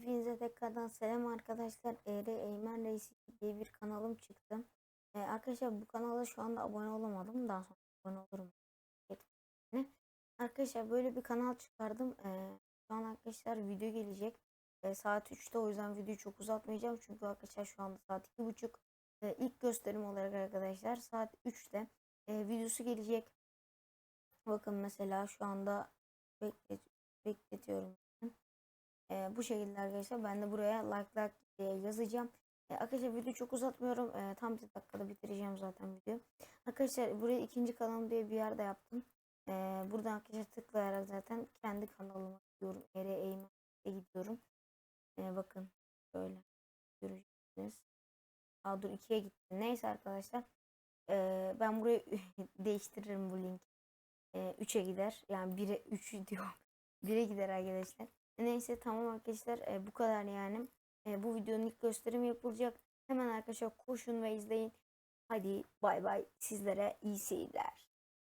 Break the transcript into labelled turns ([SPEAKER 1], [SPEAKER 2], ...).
[SPEAKER 1] Hepinize tekrardan selam arkadaşlar. ER Eymen Reisi diye bir kanalım çıktı. Ee, arkadaşlar bu kanala şu anda abone olamadım. Daha sonra abone olurum. Arkadaşlar böyle bir kanal çıkardım. Ee, şu an arkadaşlar video gelecek. Ee, saat 3'te o yüzden videoyu çok uzatmayacağım. Çünkü arkadaşlar şu anda saat 2.30. Ee, ilk gösterim olarak arkadaşlar saat 3'te e, videosu gelecek. Bakın mesela şu anda beklet bekletiyorum. Ee, bu şekilde arkadaşlar ben de buraya like like diye yazacağım. Ee, arkadaşlar video çok uzatmıyorum. Ee, tam bir dakikada bitireceğim zaten videoyu. Arkadaşlar buraya ikinci kanalım diye bir yerde yaptım. Ee, buradan arkadaşlar tıklayarak zaten kendi kanalıma gidiyorum. Ere Eymen'e gidiyorum. Ee, bakın böyle göreceksiniz. Aa dur ikiye gitti. Neyse arkadaşlar. Ee, ben burayı değiştiririm bu link. Ee, 3'e gider. Yani 1'e 3 diyor. 1'e gider arkadaşlar. Neyse tamam arkadaşlar e, bu kadar yani. E, bu videonun ilk gösterimi yapılacak. Hemen arkadaşlar koşun ve izleyin. Hadi bay bay sizlere iyi seyirler.